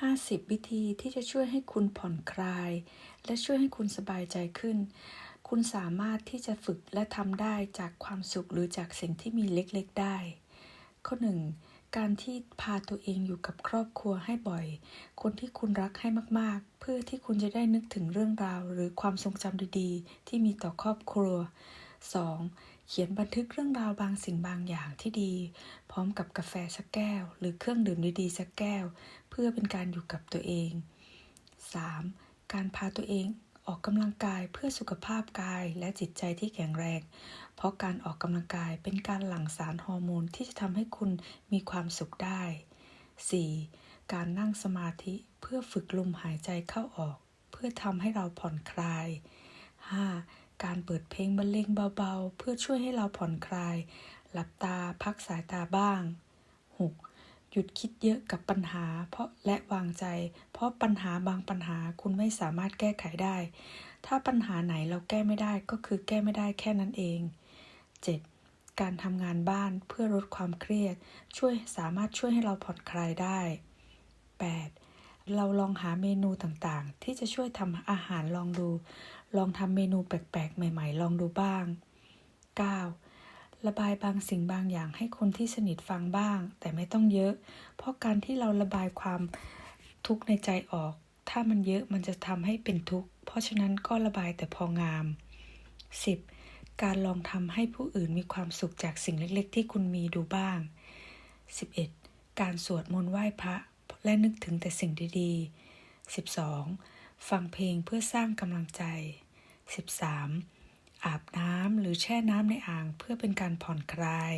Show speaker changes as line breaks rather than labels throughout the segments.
50 วิธีที่จะช่วยให้คุณผ่อนคลาย และช่วยให้คุณสบายใจขึ้น คุณสามารถที่จะฝึกและทำได้จากความสุขหรือจากสิ่งที่มีเล็กๆได้ ข้อ 1. การที่พาตัวเองอยู่กับครอบครัวให้บ่อย คนที่คุณรักให้มากๆ เพื่อที่คุณจะได้นึกถึงเรื่องราว หรือความทรงจำดีๆ ที่มีต่อครอบครัว 2. เขียนบันทึกเรื่องราวบางสิ่งบางอย่างที่ดี พร้อมกับกาแฟสักแก้ว หรือเครื่องดื่มดีๆสักแก้ว เพื่อเป็นการอยู่กับตัวเอง 3. การพาตัวเองออกกำลังกายเพื่อสุขภาพกายและจิตใจที่แข็งแรง เพราะการออกกำลังกายเป็นการหลั่งสารฮอร์โมนที่จะทำให้คุณมีความสุขได้ 4. การนั่งสมาธิเพื่อฝึกลมหายใจเข้าออก เพื่อทำให้เราผ่อนคลาย 5. การเปิดเพลงบรรเลงเบาๆ เพื่อช่วยให้เราผ่อนคลาย หลับตาพักสายตาบ้าง 6. หยุดคิดเยอะกับปัญหา เพราะและวางใจ เพราะปัญหาบางปัญหาคุณไม่สามารถแก้ไขได้ ถ้าปัญหาไหนเราแก้ไม่ได้ก็คือแก้ไม่ได้แค่นั้นเอง 7. การทำงานบ้านเพื่อลดความเครียด ช่วยสามารถช่วยให้เราผ่อนคลายได้ 8. เราลองหาเมนูต่างๆ ที่จะช่วยทำอาหารลองดู ลองทำเมนูแปลกๆ ใหม่ๆ ลองดูบ้าง 9. ระบายบางสิ่งบางอย่างให้คนที่สนิทฟังบ้าง แต่ไม่ต้องเยอะ เพราะการที่เราระบายความทุกข์ในใจออก ถ้ามันเยอะมันจะทำให้เป็นทุกข์ เพราะฉะนั้นก็ระบายแต่พองาม 10. การลองทำให้ผู้อื่นมีความสุขจากสิ่งเล็กๆ ที่คุณมีดูบ้าง 11. การสวดมนต์ไหว้พระ และนึกถึงแต่สิ่งดีๆ 12. ฟังเพลงเพื่อสร้างกำลังใจ 13. อาบน้ำหรือแช่น้ำในอ่างเพื่อเป็นการผ่อนคลาย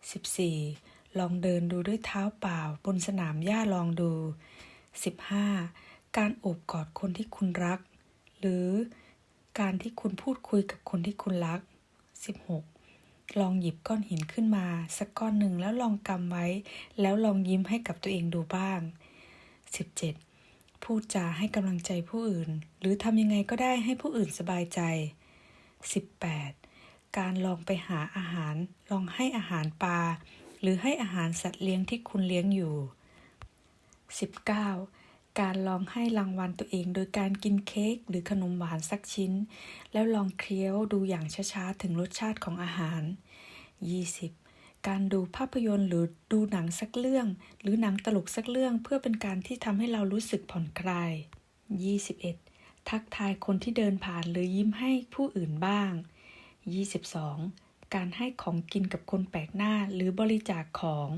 14. ลองเดินดูด้วยเท้าเปล่าบนสนามหญ้าลองดู 15. การโอบกอดคนที่คุณรัก หรือการที่คุณพูดคุยกับคนที่คุณรัก 16. ลองหยิบก้อนหินขึ้นมาสักก้อนหนึ่งแล้วลองกำไว้ แล้วลองยิ้มให้กับตัวเองดูบ้าง 17. พูดจาให้กำลังใจผู้อื่น หรือทำยังไงก็ได้ให้ผู้อื่นสบายใจ 18. การลองไปหาอาหาร ลองให้อาหารปลา หรือให้อาหารสัตว์เลี้ยงที่คุณเลี้ยงอยู่ 19. การลองให้รางวัลตัวเองโดยการกินเค้กหรือขนมหวานสักชิ้น แล้วลองเคี้ยวดูอย่างช้าๆ ถึงรสชาติของอาหาร 20. การดูภาพยนตร์หรือดูหนังสักเรื่อง หรือหนังตลกสักเรื่องเพื่อเป็นการที่ทำให้เรารู้สึกผ่อนคลาย 21. ทักทายคนที่เดินผ่านหรือยิ้มให้ผู้อื่นบ้าง 22. การให้ของกินกับคนแปลกหน้าหรือบริจาคของ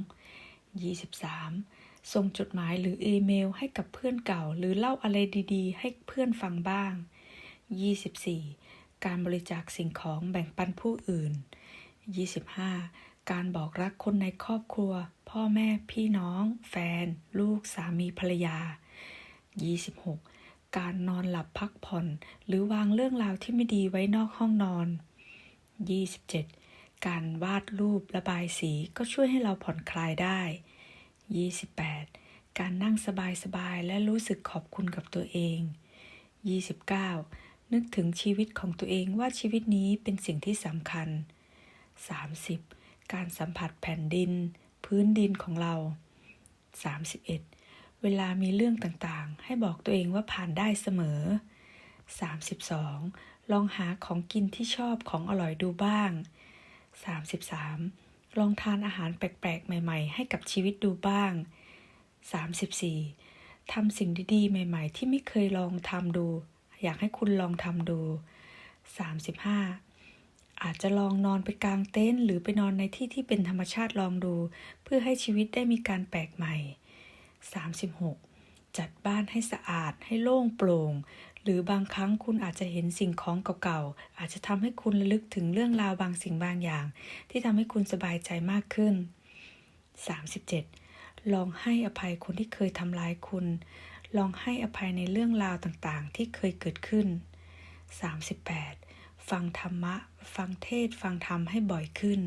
23. ส่งจดหมายหรืออีเมลให้กับเพื่อนเก่า หรือเล่าอะไรดีๆ ให้เพื่อนฟังบ้าง 24. การบริจาคสิ่งของแบ่งปันผู้อื่น 25. การบอกรักคนในครอบครัว พ่อแม่พี่น้อง แฟน ลูกสามีภรรยา 26. การนอนหลับพักผ่อน หรือวางเรื่องราวที่ไม่ดีไว้นอกห้องนอน 27. การวาดรูประบายสีก็ช่วยให้เราผ่อนคลายได้ 28. การนั่งสบายๆและรู้สึกขอบคุณกับตัวเอง 29. นึกถึงชีวิตของตัวเองว่าชีวิตนี้เป็นสิ่งที่สำคัญ 30. การสัมผัสแผ่นดิน พื้นดินของเรา 31. เวลามีเรื่องต่างๆ ให้บอกตัวเองว่าผ่านได้เสมอ 32. ลองหาของกินที่ชอบของอร่อยดูบ้าง 33. ลองทานอาหารแปลกๆ ใหม่ ๆ ให้กับชีวิตดูบ้าง 34. ทำสิ่งดีๆ ใหม่ ๆ ที่ไม่เคยลองทำดู อยากให้คุณลองทำดู 35. อาจจะลองนอนไปกลางเต็นท์หรือไปนอนในที่ที่เป็นธรรมชาติลองดู เพื่อให้ชีวิตได้มีการแปลกใหม่ 36. จัดบ้านให้สะอาดให้โล่งโปร่ง หรือบางครั้งคุณอาจจะเห็นสิ่งของเก่าๆ อาจจะทำให้คุณระลึกถึงเรื่องราวบางสิ่งบางอย่าง ที่ทำให้คุณสบายใจมากขึ้น 37. ลองให้อภัยคนที่เคยทำร้ายคุณ ลองให้อภัยในเรื่องราวต่างๆ ที่เคยเกิดขึ้น 38. ฟังธรรมะ ฟังเทศ ฟังธรรมให้บ่อยขึ้น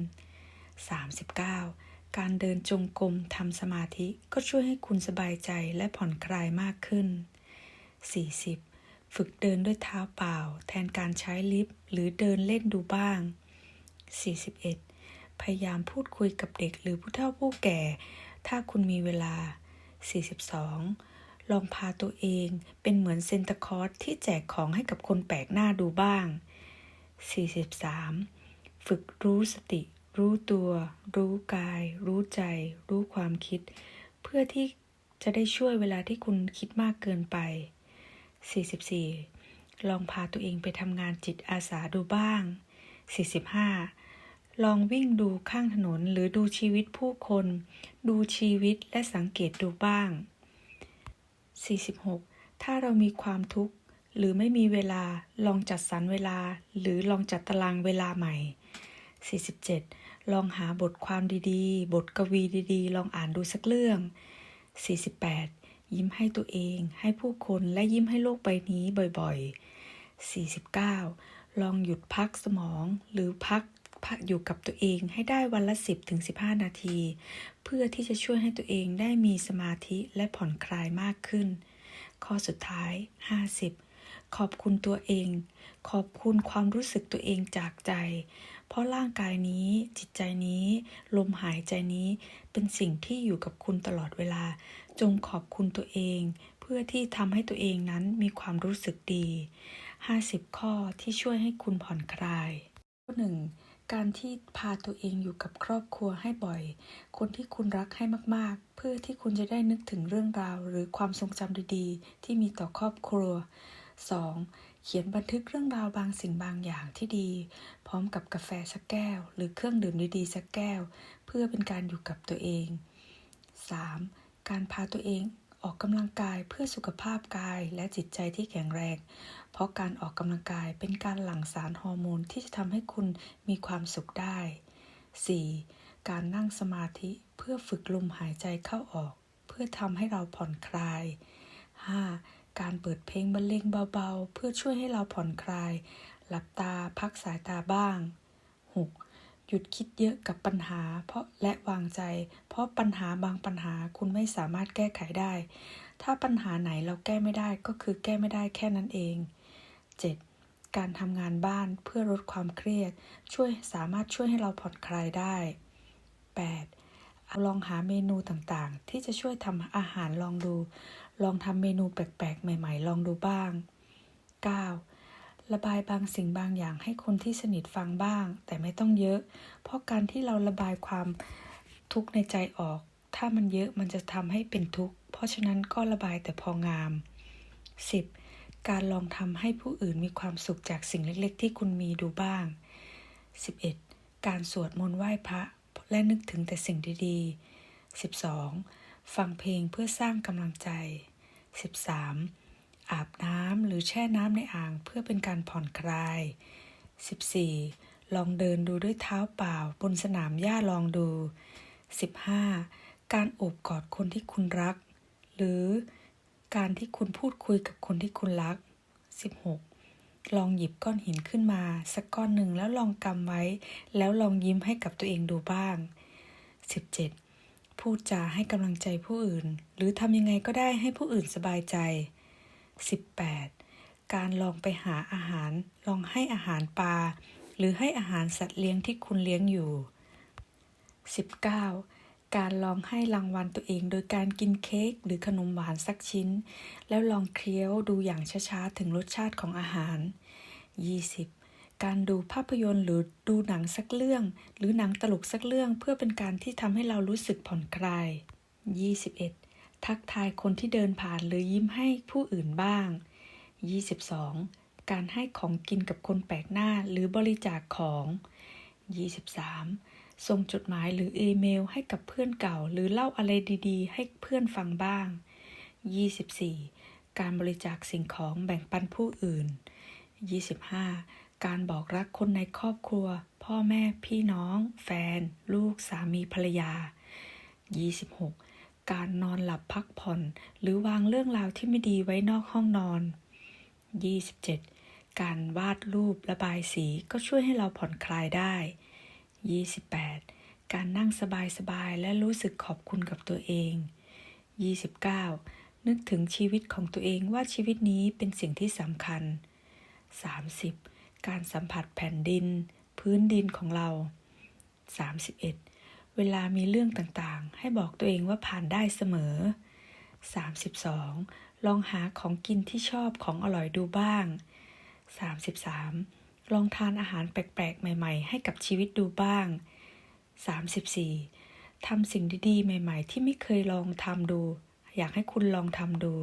39. การเดินจงกรมทำสมาธิก็ช่วยให้คุณสบายใจและผ่อนคลายมากขึ้น 40. ฝึกเดินด้วยเท้าเปล่า แทนการใช้ลิฟต์หรือเดินเล่นดูบ้าง 41. พยายามพูดคุยกับเด็กหรือผู้เฒ่าผู้แก่ ถ้าคุณมีเวลา 42. ลองพาตัวเองเป็นเหมือนเซนตาคอร์สที่แจกของให้กับคนแปลกหน้าดูบ้าง 43. ฝึกรู้สติ รู้ตัว รู้กาย รู้ใจ รู้ความคิด เพื่อที่จะได้ช่วยเวลาที่คุณคิดมากเกินไป 44. ลองพาตัวเองไปทำงานจิตอาสาดูบ้าง 45. ลองวิ่งดูข้างถนนหรือดูชีวิตผู้คน ดูชีวิตและสังเกตดูบ้าง 46. ถ้าเรามีความทุกข์ หรือไม่มีเวลาลองจัดสรรเวลา หรือลองจัดตารางเวลาใหม่ 47. ลองหาบทความดีๆ บทกวีดีๆ ลองอ่านดูสักเรื่อง 48. ยิ้มให้ตัวเอง ให้ผู้คนและยิ้มให้โลกใบนี้บ่อยๆ 49. ลองหยุดพักสมอง หรือพักพักอยู่กับตัวเองให้ได้วันละ 10-15 นาที เพื่อที่จะช่วยให้ตัวเองได้มีสมาธิและผ่อนคลายมากขึ้น ข้อสุดท้าย 50 ขอบคุณตัวเอง ขอบคุณความรู้สึกตัวเองจากใจ เพราะร่างกายนี้ จิตใจนี้ ลมหายใจนี้ เป็นสิ่งที่อยู่กับคุณตลอดเวลา จงขอบคุณตัวเอง เพื่อที่ทำให้ตัวเองนั้นมีความรู้สึกดี 50 ข้อที่ช่วยให้คุณผ่อนคลายข้อหนึ่งการที่พาตัวเองอยู่กับครอบครัวให้บ่อย คนที่คุณรักให้มาก ๆ เพื่อที่คุณจะได้นึกถึงเรื่องราว หรือความทรงจำดี ๆ ที่มีต่อครอบครัว 2. เขียนบันทึกเรื่องราวบางสิ่งบางอย่างที่ดี พร้อมกับกาแฟสักแก้ว หรือเครื่องดื่มดีๆสักแก้ว เพื่อเป็นการอยู่กับตัวเอง 3. การพาตัวเองออกกำลังกายเพื่อสุขภาพกายและจิตใจที่แข็งแรง เพราะการออกกำลังกายเป็นการหลั่งสารฮอร์โมนที่จะทำให้คุณมีความสุขได้ 4. การนั่งสมาธิเพื่อฝึกลมหายใจเข้าออก เพื่อทำให้เราผ่อนคลาย 5. การเปิดเพลงบรรเลงเบาๆ เพื่อช่วยให้เราผ่อนคลาย หลับตาพักสายตาบ้าง 6. หยุดคิดเยอะกับปัญหา เพราะและวางใจ เพราะปัญหาบางปัญหาคุณไม่สามารถแก้ไขได้ ถ้าปัญหาไหนเราแก้ไม่ได้ก็คือแก้ไม่ได้แค่นั้นเอง 7. การทำงานบ้านเพื่อลดความเครียด ช่วยสามารถช่วยให้เราผ่อนคลายได้ 8. ลองหาเมนูต่างๆ ที่จะช่วยทำอาหารลองดู ลองทำเมนูแปลกๆ ใหม่ ๆ ลองดูบ้าง 9. ระบายบางสิ่งบางอย่างให้คนที่สนิทฟังบ้าง แต่ไม่ต้องเยอะ เพราะการที่เราระบายความทุกข์ในใจออก ถ้ามันเยอะมันจะทำให้เป็นทุกข์ เพราะฉะนั้นก็ระบายแต่พองาม 10. การลองทำให้ผู้อื่นมีความสุขจากสิ่งเล็กๆ ที่คุณมีดูบ้าง 11. การสวดมนต์ไหว้พระ และนึกถึงแต่สิ่งดีๆ 12. ฟังเพลงเพื่อสร้างกำลังใจ 13. อาบน้ำหรือแช่น้ำในอ่างเพื่อเป็นการผ่อนคลาย 14. ลองเดินดูด้วยเท้าเปล่าบนสนามหญ้าลองดู 15. การโอบกอดคนที่คุณรัก หรือการที่คุณพูดคุยกับคนที่คุณรัก 16. ลองหยิบก้อนหินขึ้นมา สักก้อนหนึ่งแล้วลองกำไว้ แล้วลองยิ้มให้กับตัวเองดูบ้าง 17. พูดจาให้กำลังใจผู้อื่น หรือทำยังไงก็ได้ให้ผู้อื่นสบายใจ 18. การลองไปหาอาหาร ลองให้อาหารปลา หรือให้อาหารสัตว์เลี้ยงที่คุณเลี้ยงอยู่ 19. การลองให้รางวัลตัวเองโดยการกินเค้กหรือขนมหวานสักชิ้น แล้วลองเคี้ยวดูอย่างช้าๆ ถึงรสชาติของอาหาร 20. การดูภาพยนตร์หรือดูหนังสักเรื่อง หรือหนังตลกสักเรื่องเพื่อเป็นการที่ทำให้เรารู้สึกผ่อนคลาย 21. ทักทายคนที่เดินผ่านหรือยิ้มให้ผู้อื่นบ้าง 22. การให้ของกินกับคนแปลกหน้าหรือบริจาคของ 23. ส่งจดหมายหรืออีเมลให้กับเพื่อนเก่า หรือเล่าอะไรดีๆ ให้เพื่อนฟังบ้าง 24. การบริจาคสิ่งของแบ่งปันผู้อื่น 25. การบอกรักคนในครอบครัว พ่อแม่พี่น้อง แฟน ลูกสามีภรรยา 26. การนอนหลับพักผ่อน หรือวางเรื่องราวที่ไม่ดีไว้นอกห้องนอน 27. การวาดรูประบายสีก็ช่วยให้เราผ่อนคลายได้ 28. การนั่งสบายๆและรู้สึกขอบคุณกับตัวเอง 29. นึกถึงชีวิตของตัวเองว่าชีวิตนี้เป็นสิ่งที่สำคัญ 30. การสัมผัสแผ่นดิน พื้นดินของเรา 31. เวลามีเรื่องต่างๆ ให้บอกตัวเองว่าผ่านได้เสมอ 32. ลองหาของกินที่ชอบของอร่อยดูบ้าง 33. ลองทานอาหารแปลกๆ ใหม่ๆ ให้กับชีวิตดูบ้าง 34. ทำสิ่งดีๆ ใหม่ๆ ที่ไม่เคยลองทำดู อยากให้คุณลองทำดู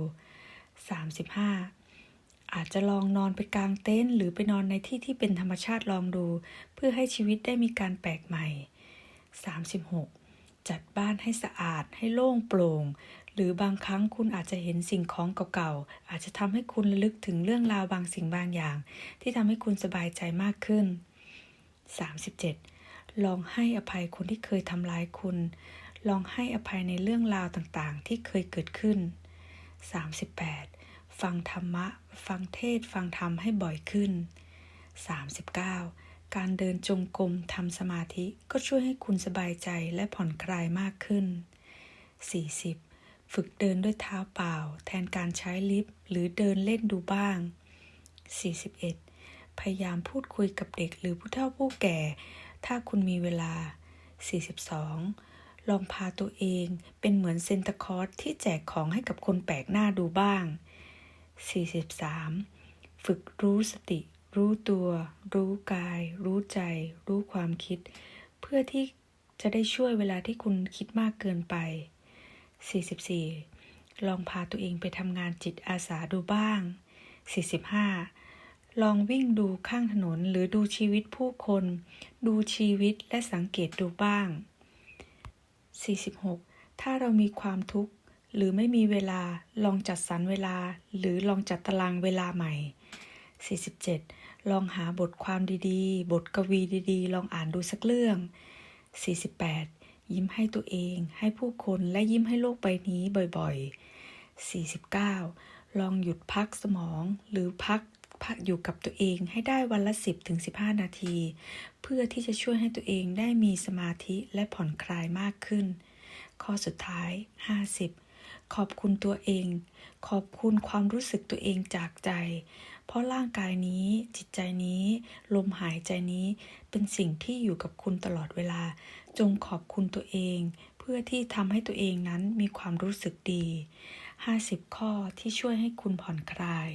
35. อาจจะลองนอนไปกลางเต็นท์หรือไปนอนในที่ที่เป็นธรรมชาติลองดู เพื่อให้ชีวิตได้มีการแปลกใหม่ 36. จัดบ้านให้สะอาดให้โล่งโปร่ง หรือบางครั้งคุณอาจจะเห็นสิ่งของเก่าๆ อาจจะทำให้คุณระลึกถึงเรื่องราวบางสิ่งบางอย่าง ที่ทำให้คุณสบายใจมากขึ้น 37. ลองให้อภัยคนที่เคยทำร้ายคุณ ลองให้อภัยในเรื่องราวต่างๆ ที่เคยเกิดขึ้น 38. ฟังธรรมะ ฟังเทศ ฟังธรรมให้บ่อยขึ้น 39. การเดินจงกรมทำสมาธิก็ช่วยให้คุณสบายใจและผ่อนคลายมากขึ้น 40. ฝึกเดินด้วยเท้าเปล่า แทนการใช้ลิฟต์หรือเดินเล่นดูบ้าง 41. พยายามพูดคุยกับเด็กหรือผู้เฒ่าผู้แก่ ถ้าคุณมีเวลา 42. ลองพาตัวเองเป็นเหมือนเซนตคอร์สที่แจกของให้กับคนแปลกหน้าดูบ้าง 43. ฝึกรู้สติ รู้ตัว รู้กาย รู้ใจ รู้ความคิด เพื่อที่จะได้ช่วยเวลาที่คุณคิดมากเกินไป 44. ลองพาตัวเองไปทำงานจิตอาสาดูบ้าง 45. ลองวิ่งดูข้างถนนหรือดูชีวิตผู้คน ดูชีวิตและสังเกตดูบ้าง 46. ถ้าเรามีความทุกข์หรือไม่มีเวลาลองจัดสรรเวลา หรือลองจัดตารางเวลาใหม่ 47. ลองหาบทความดีๆ บทกวีดีๆ ลองอ่านดูสักเรื่อง 48. ยิ้มให้ตัวเอง ให้ผู้คนและยิ้มให้โลกใบนี้บ่อยๆ 49. ลองหยุดพักสมองหรือพักพักอยู่กับตัวเองให้ได้วันละ 10-15 นาที เพื่อที่จะช่วยให้ตัวเองได้มีสมาธิและผ่อนคลายมากขึ้น ข้อสุดท้าย 50 ขอบคุณตัวเอง ขอบคุณความรู้สึกตัวเองจากใจ เพราะร่างกายนี้ จิตใจนี้ ลมหายใจนี้ เป็นสิ่งที่อยู่กับคุณตลอดเวลา จงขอบคุณตัวเอง เพื่อที่ทำให้ตัวเองนั้นมีความรู้สึกดี 50 ข้อที่ช่วยให้คุณผ่อนคลาย